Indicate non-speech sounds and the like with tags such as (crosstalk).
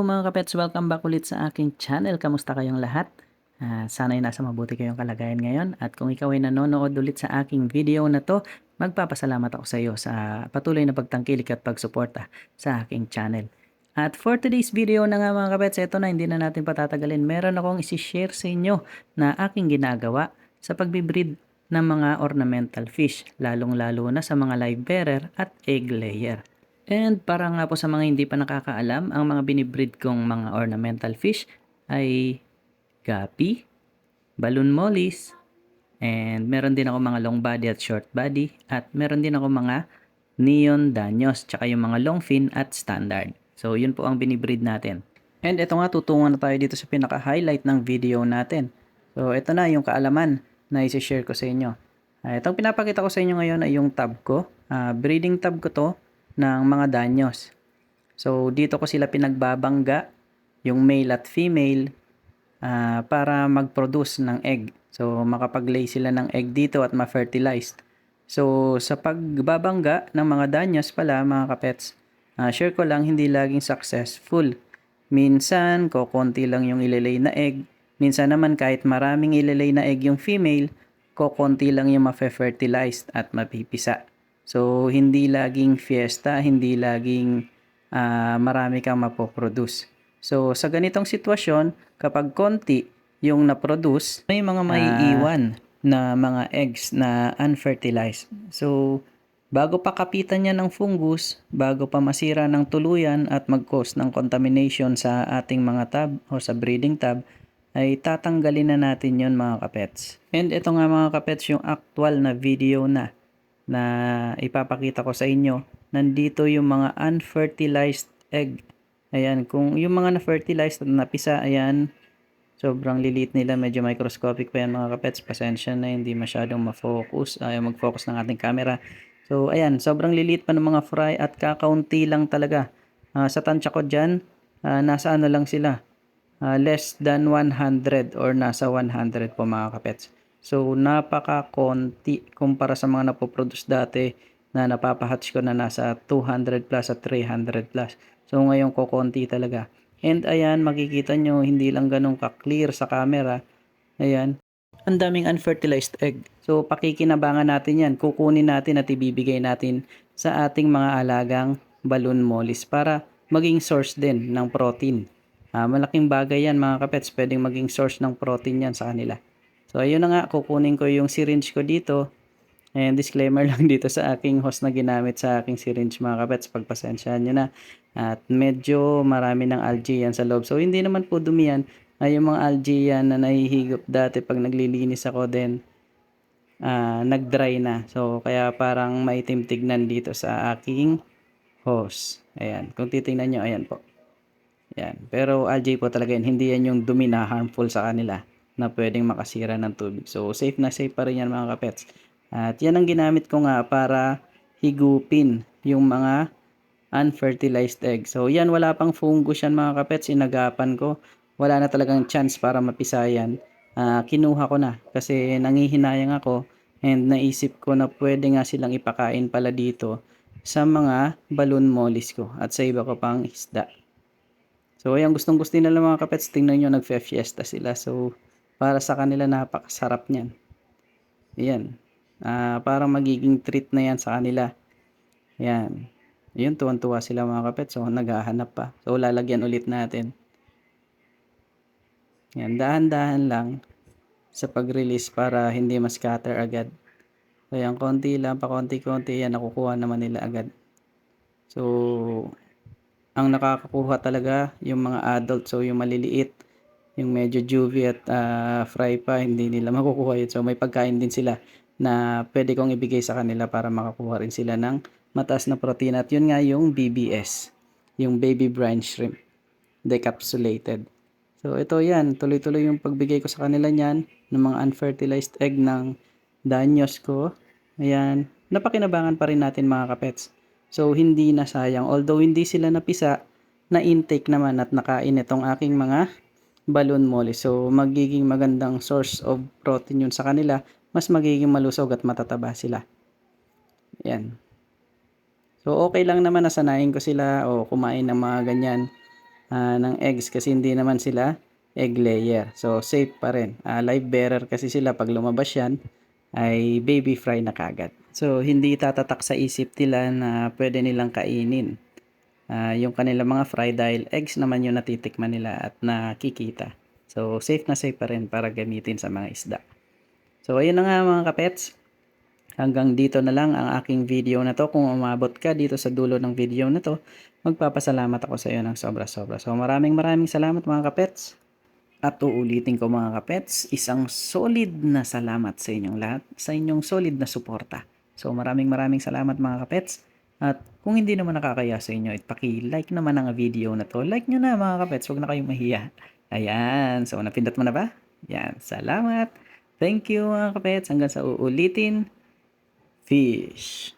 mga kapets, welcome back ulit sa aking channel. Kamusta kayong lahat? Ah, sana'y nasa mabuti kayong kalagayan ngayon. At kung ikaw ay nanonood ulit sa aking video na to, magpapasalamat ako sa iyo sa patuloy na pagtangkilik at pagsuporta sa aking channel. At for today's video na nga mga kapets, ito na, hindi na natin patatagalin. Meron akong isi-share sa inyo na aking ginagawa sa pagbibreed ng mga ornamental fish, lalong-lalo na sa mga live bearer at egg layer. And para nga po sa mga hindi pa nakakaalam, ang mga binibreed kong mga ornamental fish ay gapi, balloon mollies, and meron din ako mga long body at short body, at meron din ako mga neon danyos, tsaka yung mga long fin at standard. So yun po ang binibreed natin. And ito nga, tutungan na tayo dito sa pinaka-highlight ng video natin. So ito na yung kaalaman na isi-share ko sa inyo. Uh, itong pinapakita ko sa inyo ngayon ay yung tab ko. Uh, breeding tab ko to ng mga danyos. So, dito ko sila pinagbabangga, yung male at female, uh, para mag-produce ng egg. So, makapag-lay sila ng egg dito at ma-fertilized. So, sa pagbabangga ng mga danyos pala, mga kapets, uh, share ko lang, hindi laging successful. Minsan, kokonti lang yung ililay na egg. Minsan naman, kahit maraming ililay na egg yung female, kokonti lang yung ma-fertilized at mapipisa. So, hindi laging fiesta, hindi laging uh, marami kang mapoproduce. So, sa ganitong sitwasyon, kapag konti yung na-produce, may mga maiiwan uh, na mga eggs na unfertilized. So, bago pa kapitan niya ng fungus, bago pa masira ng tuluyan at mag-cause ng contamination sa ating mga tab o sa breeding tab, ay tatanggalin na natin yon mga kapets. And ito nga mga kapets yung actual na video na na ipapakita ko sa inyo, nandito yung mga unfertilized egg. Ayan, kung yung mga na-fertilized at napisa, ayan, sobrang lilit nila, medyo microscopic pa yan mga kapets. Pasensya na, hindi masyadong ma-focus, ayaw mag-focus ng ating camera. So, ayan, sobrang lilit pa ng mga fry at kakaunti lang talaga. Uh, sa tansya ko dyan, uh, nasa ano lang sila, uh, less than 100 or nasa 100 po mga kapets. So, napaka-konti kumpara sa mga napoproduce dati na napapahatch ko na nasa 200 plus at 300 plus. So, ngayon ko konti talaga. And ayan, makikita nyo, hindi lang ganun ka-clear sa camera. Ayan, ang daming unfertilized egg. So, pakikinabangan natin yan. Kukunin natin at ibibigay natin sa ating mga alagang balloon mollies para maging source din ng protein. Uh, malaking bagay yan mga kapets. Pwedeng maging source ng protein yan sa kanila. So, ayun na nga, kukunin ko yung syringe ko dito. And disclaimer (laughs) lang dito sa aking host na ginamit sa aking syringe mga kapets. Pagpasensyahan nyo na. At medyo marami ng algae yan sa loob. So, hindi naman po dumi yan. Ay, yung mga algae yan na nahihigop dati pag naglilinis ako din. Uh, nag-dry na. So, kaya parang maitim tignan dito sa aking hose. Ayan. Kung titingnan nyo, ayan po. Ayan. Pero algae po talaga yan. Hindi yan yung dumi na harmful sa kanila na pwedeng makasira ng tubig. So, safe na safe pa rin yan mga kapets. At yan ang ginamit ko nga para higupin yung mga unfertilized egg. So, yan, wala pang fungus yan mga kapets. Inagapan ko. Wala na talagang chance para mapisa yan. Uh, kinuha ko na kasi nangihinayang ako and naisip ko na pwede nga silang ipakain pala dito sa mga balloon mollies ko at sa iba ko pang isda. So, ayan, gustong gusto nila mga kapets. Tingnan nyo, nagfe-fiesta sila. So, para sa kanila napakasarap niyan. Yan. Uh, para magiging treat na yan sa kanila. Yan. Yun, tuwan-tuwa sila mga kapet. So, naghahanap pa. So, lalagyan ulit natin. Yan, dahan-dahan lang sa pag-release para hindi ma-scatter agad. So, yan, konti lang, pa konti-konti, yan, nakukuha naman nila agad. So, ang nakakakuha talaga yung mga adult, so yung maliliit, yung medyo juvie at uh, fry pa, hindi nila makukuha yun. So may pagkain din sila na pwede kong ibigay sa kanila para makakuha rin sila ng mataas na protein. At yun nga yung BBS, yung baby brine shrimp, decapsulated. So ito yan, tuloy-tuloy yung pagbigay ko sa kanila niyan ng mga unfertilized egg ng danyos ko. Ayan, napakinabangan pa rin natin mga kapets. So hindi na sayang, although hindi sila napisa, na intake naman at nakain itong aking mga balloon molly. So, magiging magandang source of protein yun sa kanila. Mas magiging malusog at matataba sila. Yan. So, okay lang naman nasanayin ko sila o kumain ng mga ganyan. ah, ng eggs kasi hindi naman sila egg layer. So, safe pa rin. Ah, live bearer kasi sila pag lumabas yan ay baby fry na kagad. So, hindi tatatak sa isip nila na pwede nilang kainin ah, yung kanilang mga fry dahil eggs naman yung natitikman nila at nakikita. So, safe na safe pa rin para gamitin sa mga isda. So, ayun na nga mga kapets. Hanggang dito na lang ang aking video na to. Kung umabot ka dito sa dulo ng video na to, magpapasalamat ako sa iyo ng sobra-sobra. So, maraming maraming salamat mga kapets. At uulitin ko mga kapets, isang solid na salamat sa inyong lahat, sa inyong solid na suporta. So maraming maraming salamat mga kapets. At kung hindi naman nakakaya sa inyo, ipaki-like naman ang video na to. Like nyo na mga kapets, huwag na kayong mahiya. Ayan, so napindot mo na ba? Yan, salamat. Thank you mga kapets. Hanggang sa uulitin. Fish.